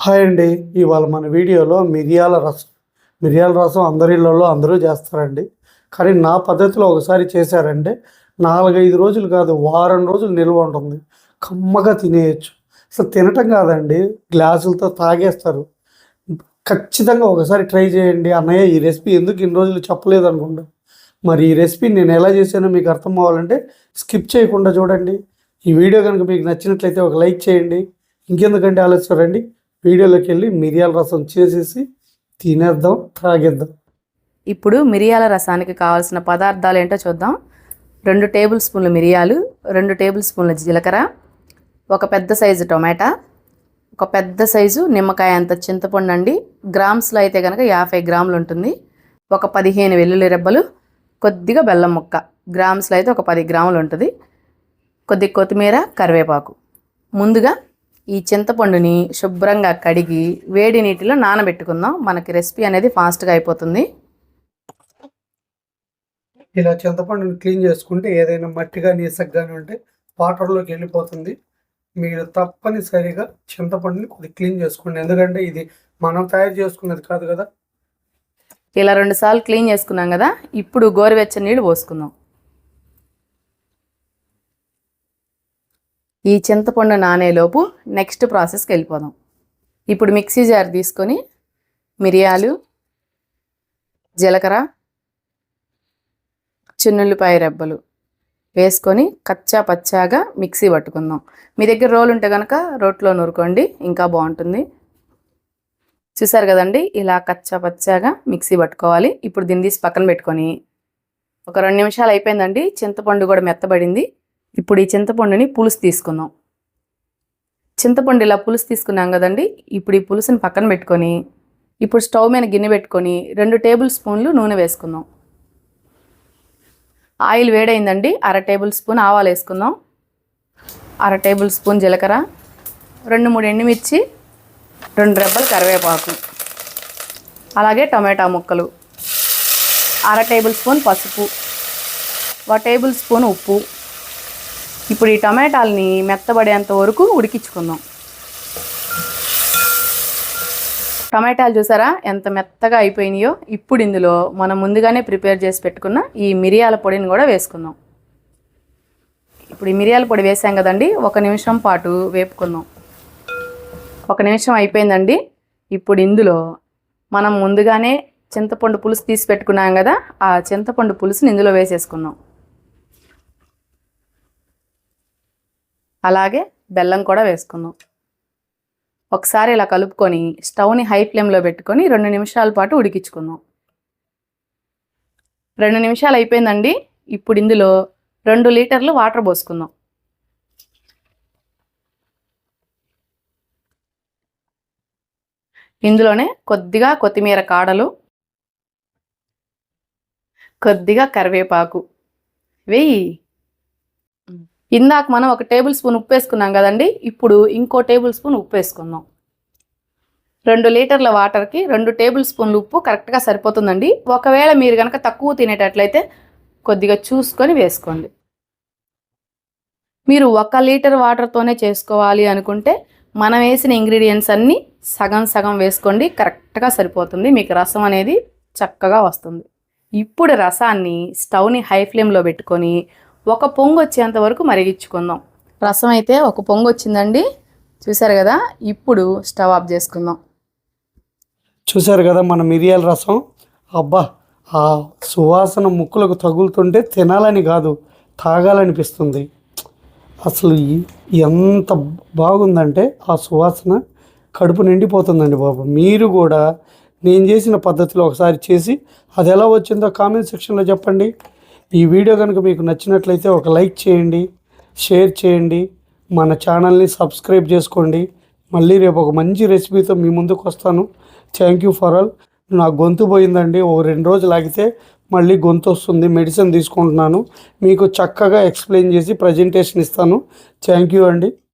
Hi అండి. ఇవాళ మన వీడియోలో మిరియాల రసం. మిరియాల రసం అందరి అందరూ చేస్తారండి. కానీ నా పద్ధతిలో ఒకసారి చేశారంటే నాలుగైదు రోజులు కాదు వారం రోజులు నిల్వ ఉంటుంది. కమ్మగా తినేయచ్చు. అసలు తినటం కాదండి గ్లాసులతో తాగేస్తారు. ఖచ్చితంగా ఒకసారి ట్రై చేయండి. అన్నయ్య ఈ రెసిపీ ఎందుకు ఇన్ని రోజులు చెప్పలేదు అనుకుంటా. మరి ఈ రెసిపీ నేను ఎలా చేశానో మీకు అర్థం అవ్వాలంటే స్కిప్ చేయకుండా చూడండి. ఈ వీడియో కనుక మీకు నచ్చినట్లయితే ఒక లైక్ చేయండి. ఇంకెందుకంటే ఆలస్యం రండి. వీడియోలోకి వెళ్ళి మిరియాల రసం చేసేసి తినేద్దాం తాగేద్దాం ఇప్పుడు మిరియాల రసానికి కావాల్సిన పదార్థాలు ఏంటో చూద్దాం. రెండు టేబుల్ స్పూన్ల మిరియాలు రెండు టేబుల్ స్పూన్ల జీలకర్ర ఒక పెద్ద సైజు టొమాటా ఒక పెద్ద సైజు నిమ్మకాయ అంత చింతపండు అండి. గ్రామ్స్లో అయితే కనుక యాభై గ్రాములు ఉంటుంది. ఒక పదిహేను వెల్లుల్లి రెబ్బలు కొద్దిగా బెల్లం ముక్క. గ్రామ్స్లో అయితే ఒక పది గ్రాములు ఉంటుంది. కొద్ది కొత్తిమీర కరివేపాకు. ముందుగా ఈ చింతపండుని శుభ్రంగా కడిగి వేడి నీటిలో నానబెట్టుకుందాం. మనకి రెసిపీ అనేది ఫాస్ట్గా అయిపోతుంది. ఇలా చింతపండుని క్లీన్ చేసుకుంటే ఏదైనా మట్టి కానీ ఇసుక కానీ ఉంటే వాటర్లోకి వెళ్ళిపోతుంది. మీరు తప్పనిసరిగా చింతపండుని కొద్దిగా క్లీన్ చేసుకోండి. ఎందుకంటే ఇది మనం తయారు చేసుకున్నది కాదు కదా. ఇలా రెండు సార్లు క్లీన్ చేసుకున్నాం కదా. ఇప్పుడు గోరువెచ్చని నీళ్ళు పోసుకుందాం. ఈ చింతపండు నానేలోపు నెక్స్ట్ ప్రాసెస్కి వెళ్ళిపోదాం. ఇప్పుడు మిక్సీ జార్ తీసుకొని మిరియాలు జీలకర్ర చిన్నుల్లిపాయ రెబ్బలు వేసుకొని కచ్చా పచ్చాగా మిక్సీ పట్టుకుందాం. మీ దగ్గర రోలు ఉంటే కనుక రోట్లో నూరుకోండి ఇంకా బాగుంటుంది. చూసారు కదండి ఇలా కచ్చా పచ్చాగా మిక్సీ పట్టుకోవాలి. ఇప్పుడు దీన్ని తీసి పక్కన పెట్టుకొని ఒక రెండు నిమిషాలు అయిపోయిందండి చింతపండు కూడా మెత్తబడింది. ఇప్పుడు ఈ చింతపండుని పులుసు తీసుకుందాం. చింతపండు ఇలా పులుసు తీసుకున్నాం కదండి ఇప్పుడు ఈ పులుసుని పక్కన పెట్టుకొని ఇప్పుడు స్టవ్ మీద గిన్నె పెట్టుకొని రెండు టేబుల్ స్పూన్లు నూనె వేసుకుందాం. ఆయిల్ వేడైందండి అర టేబుల్ స్పూన్ ఆవాలు వేసుకుందాం. అర టేబుల్ స్పూన్ జీలకర్ర రెండు మూడు ఎండుమిర్చి రెండు రెబ్బలు కరివేపాకు అలాగే టమాటా ముక్కలు అర టేబుల్ స్పూన్ పసుపు ఒక టేబుల్ స్పూన్ ఉప్పు ఇప్పుడు ఈ టమాటాలని మెత్తబడేంత వరకు ఉడికించుకుందాం. టమాటాలు చూసారా? ఎంత మెత్తగా అయిపోయినాయో? ఇప్పుడు ఇందులో మనం ముందుగానే ప్రిపేర్ చేసి పెట్టుకున్న ఈ మిరియాల పొడిని కూడా వేసుకుందాం. ఇప్పుడు ఈ మిరియాల పొడి వేసాం కదండి ఒక నిమిషం పాటు వేపుకుందాం. ఒక నిమిషం అయిపోయిందండి. ఇప్పుడు ఇందులో మనం ముందుగానే చింతపండు పులుసు తీసి పెట్టుకున్నాం కదా ఆ చింతపండు పులుసుని ఇందులో వేసేసుకుందాం. అలాగే బెల్లం కూడా వేసుకుందాం. ఒకసారి ఇలా కలుపుకొని స్టవ్ని హై ఫ్లేమ్లో పెట్టుకొని రెండు నిమిషాల పాటు ఉడికించుకుందాం. రెండు నిమిషాలు అయిపోయిందండి. ఇప్పుడు ఇందులో రెండు లీటర్లు వాటర్ పోసుకుందాం. ఇందులోనే కొద్దిగా కొత్తిమీర కాడలు కొద్దిగా కరివేపాకు. వెయ్యి ఇందాక మనం ఒక టేబుల్ స్పూన్ ఉప్పు వేసుకున్నాం కదండి ఇప్పుడు ఇంకో టేబుల్ స్పూన్ ఉప్పు వేసుకుందాం. రెండు లీటర్ల వాటర్కి రెండు టేబుల్ స్పూన్లు ఉప్పు కరెక్ట్గా సరిపోతుందండి. ఒకవేళ మీరు కనుక తక్కువ తినేటట్లయితే కొద్దిగా చూసుకొని వేసుకోండి. మీరు ఒక లీటర్ వాటర్తోనే చేసుకోవాలి అనుకుంటే మనం వేసిన ఇంగ్రీడియంట్స్ అన్నీ సగం సగం వేసుకోండి కరెక్ట్గా సరిపోతుంది. మీకు రసం అనేది చక్కగా వస్తుంది. ఇప్పుడు రసాన్ని స్టవ్ని హై ఫ్లేమ్లో పెట్టుకొని ఒక పొంగు వచ్చేంత వరకు మరిగించుకుందాం. రసం అయితే ఒక పొంగు వచ్చిందండి చూసారు కదా? ఇప్పుడు స్టవ్ ఆఫ్ చేసుకుందాం. చూశారు కదా మన మిరియాల రసం? అబ్బా ఆ సువాసన ముక్కులకు తగులుతుంటే తినాలని కాదు తాగాలనిపిస్తుంది. అసలు ఎంత బాగుందంటే ఆ సువాసన కడుపు నిండిపోతుందండి బాబు. మీరు కూడా నేను చేసిన పద్ధతిలో ఒకసారి చేసి అది ఎలా వచ్చిందో కామెంట్ సెక్షన్లో చెప్పండి. ఈ వీడియో కనుక మీకు నచ్చినట్లయితే ఒక లైక్ చేయండి షేర్ చేయండి మన ఛానల్ని సబ్స్క్రైబ్ చేసుకోండి. మళ్ళీ రేపు ఒక మంచి రెసిపీతో మీ ముందుకు వస్తాను. థ్యాంక్ యూ ఫర్ ఆల్ నా గొంతు పోయిందండి. ఓ రెండు రోజులు ఆగితే మళ్ళీ గొంతు వస్తుంది. మెడిసిన్ తీసుకుంటున్నాను. మీకు చక్కగా ఎక్స్ప్లెయిన్ చేసి ప్రజెంటేషన్ ఇస్తాను. థ్యాంక్ యూ అండి.